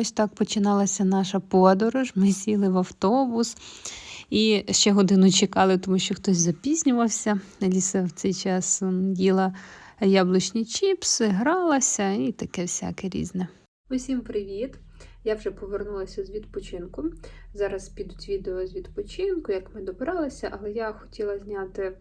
Ось так починалася наша подорож. Ми сіли в автобус і ще годину чекали, тому що хтось запізнювався. Аліса в цей час їла яблучні чіпси, гралася і таке всяке різне. Усім привіт! Я вже повернулася з відпочинку. Зараз підуть відео з відпочинку, як ми добиралися, але я хотіла зняти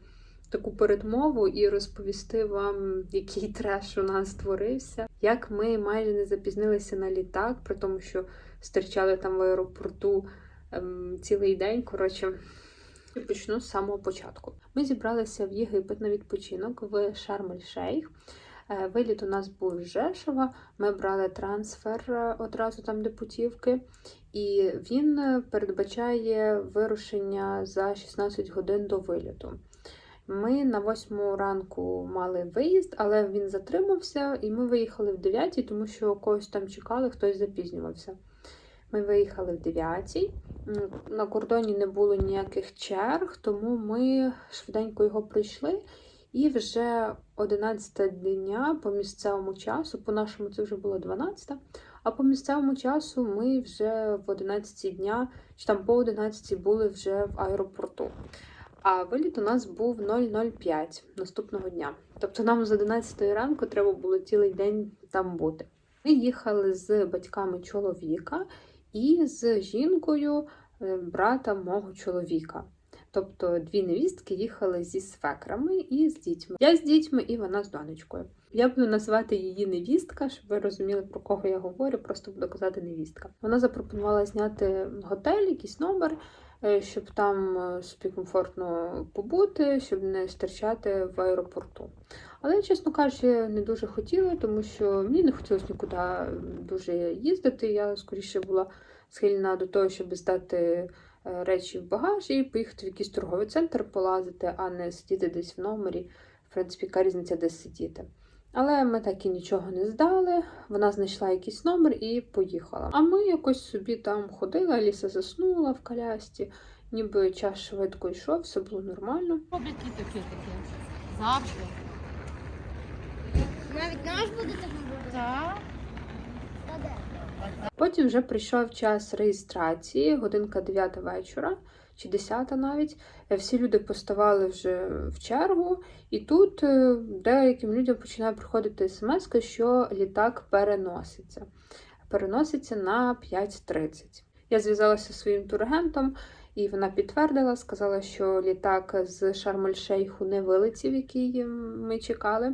таку передмову і розповісти вам, який треш у нас створився, як ми майже не запізнилися на літак, при тому, що стерчали там в аеропорту ем, цілий день. Коротше, почну з самого початку. Ми зібралися в Єгипет на відпочинок в Шарм-ель-Шейх. Е, Виліт у нас був з Жешова. Ми брали трансфер е, одразу там, де путівки, і він е, передбачає вирушення за 16 годин до виліту. Ми на 8 ранку мали виїзд, але він затримався, і ми виїхали в 9, тому що когось там чекали, хтось запізнювався. Ми виїхали в 9. М, На кордоні не було ніяких черг, тому ми швиденько його пройшли. І вже 11 дня по місцевому часу, по нашому це вже було 12, а по місцевому часу ми вже в 11 дня, чи там по 11 були вже в аеропорту. А виліт у нас був 005 наступного дня. Тобто нам з 11 ранку треба було цілий день там бути. Ми їхали з батьками чоловіка і з жінкою е, брата мого чоловіка. Тобто дві невістки їхали зі свекрами і з дітьми. Я з дітьми і вона з донечкою. Я буду називати її невістка, щоб ви розуміли, про кого я говорю, просто буду казати невістка. Вона запропонувала зняти готель, якийсь номер, щоб там е, собі комфортно побути, щоб не стерчати в аеропорту. Але чесно кажучи, не дуже хотіла, тому що мені не хотілося нікуди дуже їздити. Я скоріше була схильна до того, щоб здати е, речі в багаж і поїхати в якийсь торговий центр полазити, а не сидіти десь в номері. В принципі, яка різниця десь сидіти. Але ми так і нічого не здали. Вона знайшла якийсь номер і поїхала. А ми якось собі там ходили, Аліса заснула в колясці, ніби час швидко йшов, все було нормально. Роблять і таке таке. Завжди. Навіть наш буде так робити? Так. Потім вже прийшов час реєстрації, годинка 9 вечора чи 10 навіть. Е, Всі люди поставали вже в чергу, і тут е, деяким людям починає приходити смс, що літак переноситься. Переноситься на 5.30. Я зв'язалася зі своїм турагентом, і вона підтвердила, сказала, що літак з Шарм-ель-Шейху не вилетів, який ми чекали.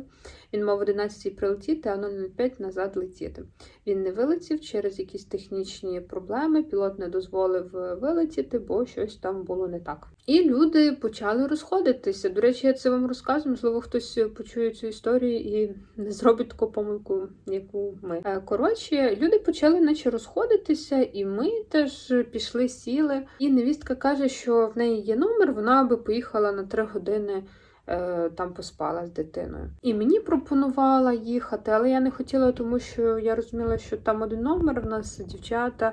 Він мав 11 прилетіти, а 005 назад летіти. Він не вилетів через якісь технічні проблеми. Пілот не дозволив е, вилетіти, бо щось там було не так. І люди почали розходитися. До речі, я це вам розказую. Можливо, хтось почує цю історію і не зробить таку помилку, яку ми. Е, Коротше, люди почали наче розходитися, і ми теж пішли, сіли. І невістка каже, що в неї є номер, вона би поїхала на три години там поспала з дитиною. І мені пропонувала їхати, але я не хотіла, тому що я розуміла, що там один номер, у нас дівчата.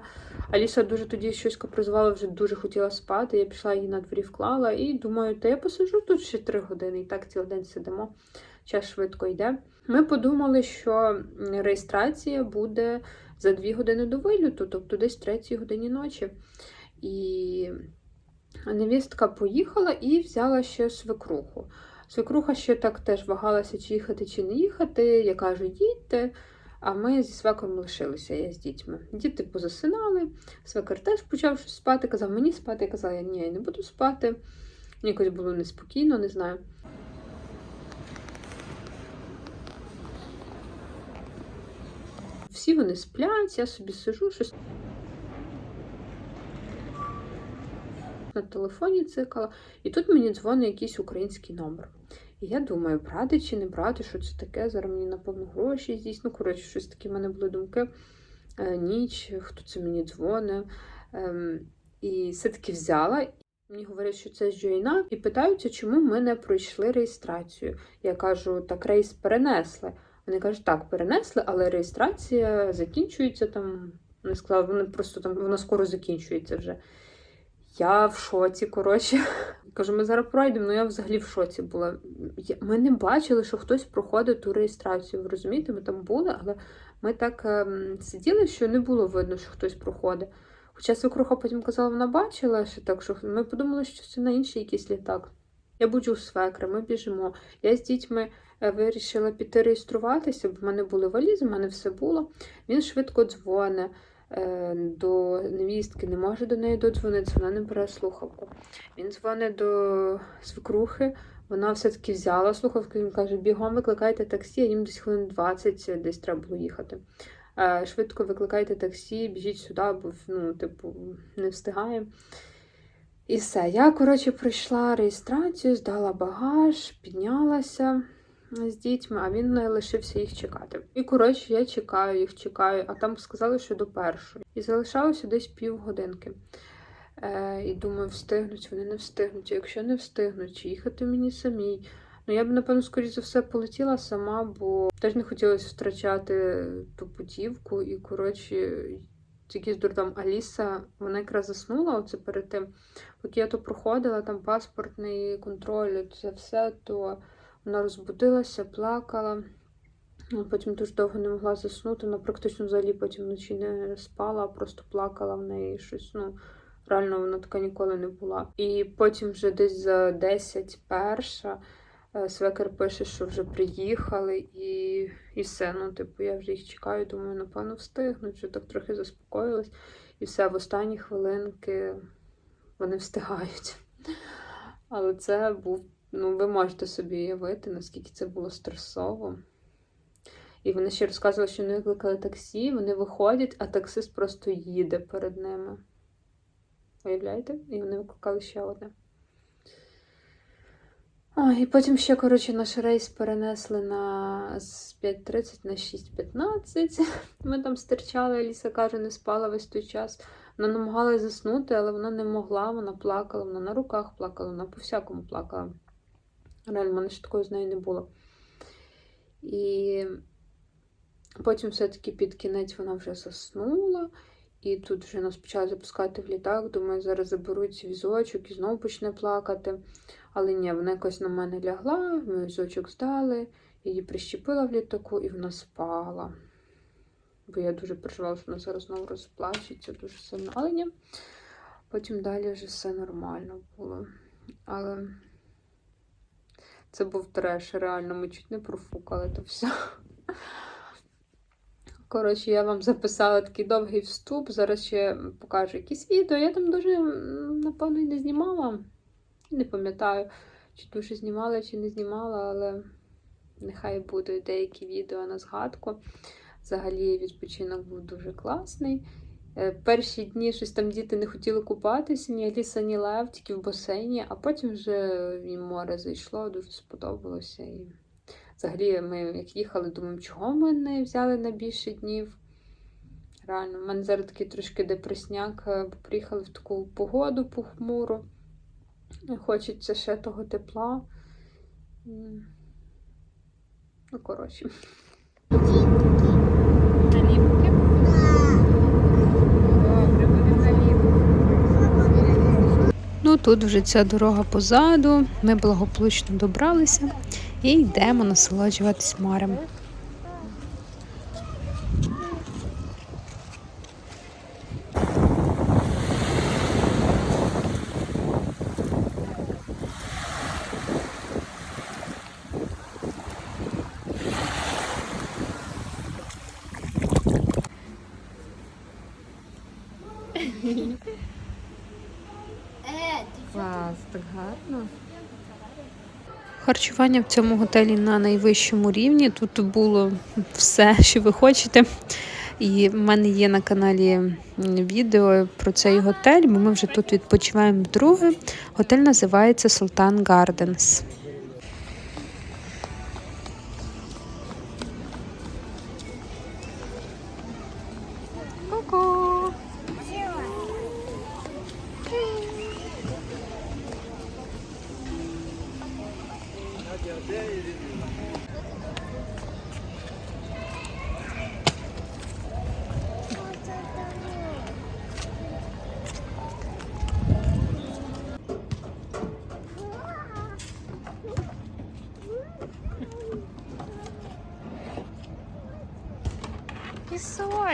Аліса дуже тоді щось капризувала, вже дуже хотіла спати. Я пішла її на дворі вклала і думаю, та я посиджу тут ще три години, і так цілий день сидимо. Час швидко йде. Ми подумали, що реєстрація буде за дві години до виліту, тобто десь в третій годині ночі. І невістка поїхала і взяла ще свекруху. Свекруха ще так теж вагалася, чи їхати, чи не їхати. Я кажу, їдьте. А ми зі свекром лишилися, я з дітьми. Діти позасинали, свекр теж почав щось спати, казав мені спати. Я казала, ні, я не буду спати. Якось було неспокійно, не знаю. Всі вони сплять, я собі сижу, щось на телефоні цикала, і тут мені дзвонить якийсь український номер. І я думаю, брати чи не брати, що це таке? Зараз мені напевно гроші здійсно. Коротше, щось такі в мене були думки. Е, ніч, хто це мені дзвонить. Ем, і все-таки взяла. Мені говорять, що це з Джойна, і питаються, чому ми не пройшли реєстрацію. Я кажу, так рейс перенесли. Вони кажуть, так, перенесли, але реєстрація закінчується там. Вони сказали, вони просто там вона скоро закінчується вже. Я в шоці, коротше. Кажу, ми зараз пройдемо, ну я взагалі в шоці була. Ми не бачили, що хтось проходить ту реєстрацію. Ви розумієте, ми там були, але Ми так ем, сиділи, що не було видно, що хтось проходить. Хоча свекруха потім казала, вона бачила, що так, що ми подумали, що це на інший якийсь літак. Я буджу свекра, ми біжимо. Я з дітьми е, вирішила піти реєструватися, бо в мене були валізи, в мене все було. Він швидко дзвонить до невістки, не може до неї додзвонитися, вона не бере слухавку. Він дзвонить до свекрухи, вона все-таки взяла слухавку, він каже, бігом викликайте таксі, а їм десь хвилин 20 десь треба було їхати. Е, Швидко викликайте таксі, біжіть сюди, бо ну, типу, не встигаємо. І все. Я, коротше, пройшла реєстрацію, здала багаж, піднялася з дітьми, а він не лишився їх чекати. І, коротше, я чекаю, їх чекаю, а там сказали, що до першої. І залишалося десь півгодинки. Е, і думаю, встигнуть, вони не встигнуть. Якщо не встигнуть, їхати мені самій. Ну, я б, напевно, скоріш за все, полетіла сама, бо теж не хотілося втрачати ту путівку. І, коротше, якийсь дурдом Аліса, вона якраз заснула оце перед тим. Поки я то проходила, там паспортний контроль, це все, то вона розбудилася, плакала. Потім дуже довго не могла заснути. Вона практично взагалі потім вночі не спала, а просто плакала в неї щось. Ну, реально вона така ніколи не була. І потім вже десь за 10 перша е, свекер пише, що вже приїхали, і, і все. Ну, типу, я вже їх чекаю, думаю, напевно, встигнуть, вже так трохи заспокоїлась. І все, в останні хвилинки вони встигають. Але це був, ну, ви можете собі уявити, наскільки це було стресово. І вони ще розказували, що вони викликали таксі, вони виходять, а таксист просто їде перед ними. Уявляєте? І вони викликали ще одне. О, і потім ще, коротше, наш рейс перенесли на з 5.30 на 6.15. Ми там стирчали, Аліса каже, не спала весь той час. Вона намагалася заснути, але вона не могла, вона плакала, вона на руках плакала, вона по-всякому плакала. Реально, в мене ще такого з нею не було. І потім все-таки під кінець вона вже заснула. І тут вже нас почали запускати в літак. Думаю, зараз заберуть візочок і знову почне плакати. Але ні, вона якось на мене лягла, ми візочок здали, її прищепила в літаку і вона спала. Бо я дуже переживала, що вона зараз знову розплачеться дуже сильно. Але ні. Потім далі вже все нормально було. Але це був треш, реально, ми чуть не профукали то все. Коротше, я вам записала такий довгий вступ. Зараз ще покажу якісь відео. Я там дуже, напевно, і не знімала. Не пам'ятаю, чи дуже знімала, чи не знімала, але нехай будуть деякі відео на згадку. Взагалі відпочинок був дуже класний. Е, Перші дні щось там діти не хотіли купатися, ні Аліса, ні Лев, тільки в басейні, а потім вже їм море зайшло, дуже сподобалося. І взагалі ми як їхали, думаємо, чого ми не взяли на більше днів. Реально, в мене зараз такий трошки депресняк, е, бо приїхали в таку погоду похмуру. Хочеться ще того тепла. Ну, коротше. Наліпки. Добре, будемо наліпки. Ну, тут вже ця дорога позаду. Ми благополучно добралися і йдемо насолоджуватись морем. Е, ти Клас, так гарно. Харчування в цьому готелі на найвищому рівні. Тут було все, що ви хочете. І в мене є на каналі відео про цей готель, бо ми вже тут відпочиваємо вдруге. Готель називається Sultan Gardens.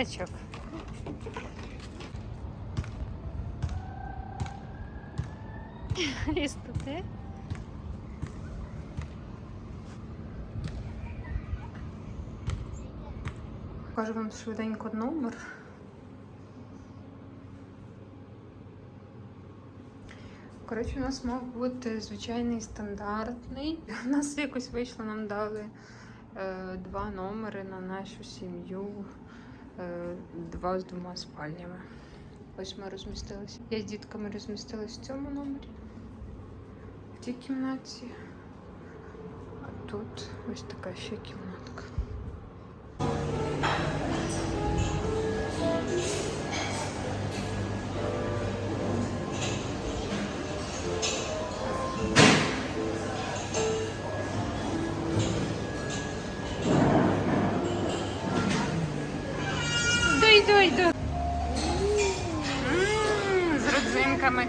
Дзвіночок. Ліс туди. Покажу вам швиденько номер. Коротше, у нас мав бути звичайний стандартний. У нас якось вийшло, нам дали е, два номери на нашу сім'ю, два з двома спальнями. Ось ми розмістилися. Я з дітками розмістилась в цьому номері, в тій кімнаті. А тут ось така ще кімнатка.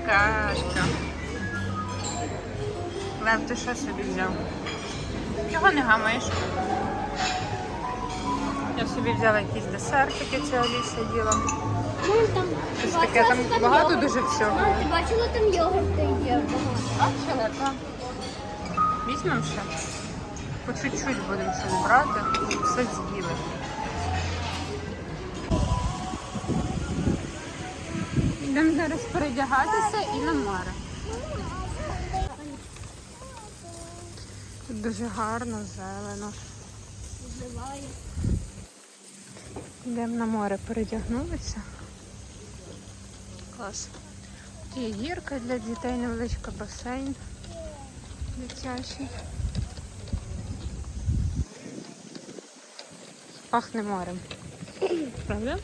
Родзинками кашка. Лев, ти що собі взяв? Чого не гамаєш? Я собі взяла якісь десертики, це Аліса їла. Мам, там Щось бачила, таке, там багато йогурт? дуже всього. Мам, ти бачила, там йогурти є багато. Бачила, так. Візьмемо ще. По чуть-чуть будемо щось брати. Все з'їли. Йдемо зараз передягатися і на море. Тут дуже гарно, зелено. Йдемо на море, передягнулися. Клас. Тут є гірка для дітей, невеличка басейн дитячий. Пахне морем. Правда?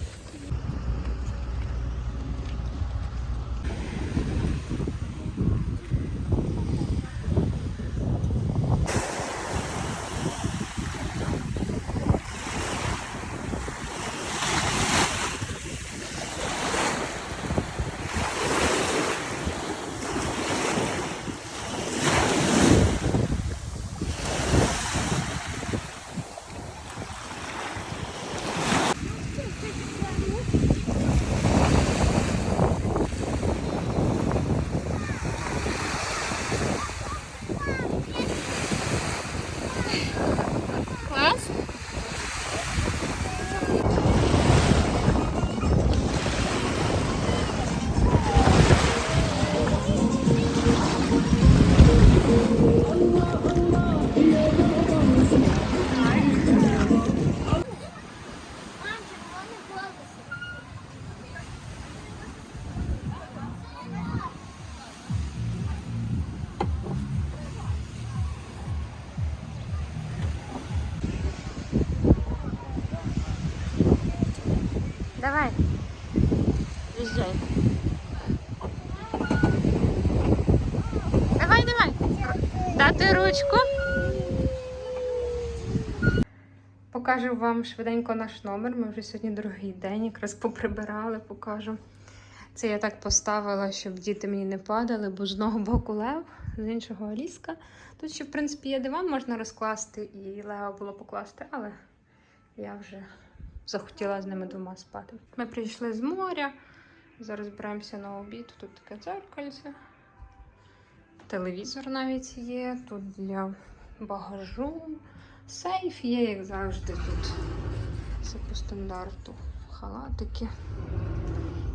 Дати. Покажу вам швиденько наш номер. Ми вже сьогодні другий день, якраз поприбирали, покажу. Це я так поставила, щоб діти мені не падали, бо з одного боку лев, з іншого Аліска. Тут ще, в принципі, є диван, можна розкласти, і лева було покласти, але я вже захотіла з ними двома спати. Ми прийшли з моря. Зараз збираємося на обід. Тут таке дзеркальце. Телевізор навіть є. Тут для багажу. Сейф є, як завжди, тут. Все по стандарту. Халатики.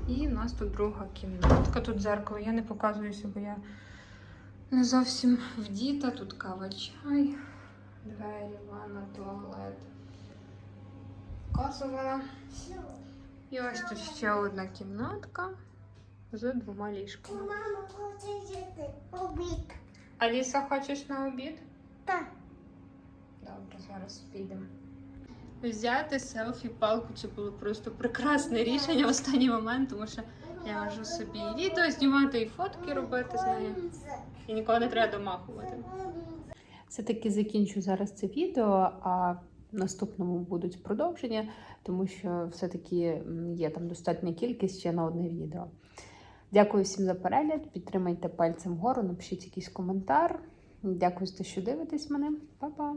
І в нас тут друга кімнатка. Тут дзеркало. Я не показуюся, бо я не зовсім вдіта. Тут кава чай, двері, ванна, туалет показувала. І ось тут ще одна кімнатка з двома ліжками. Мама хоче жити обід. Аліса, хочеш на обід? Так. Добре, зараз підемо. Взяти селфі-палку це було просто прекрасне рішення в останній момент, тому що я можу собі і відео знімати, і фотки робити з нею. І нікого не треба домахувати. Все-таки закінчу зараз це відео, а в наступному будуть продовження, тому що все-таки є там достатня кількість ще на одне відео. Дякую всім за перегляд. Підтримайте пальцем вгору, напишіть якийсь коментар. Дякую за що дивитесь мене. Па-па!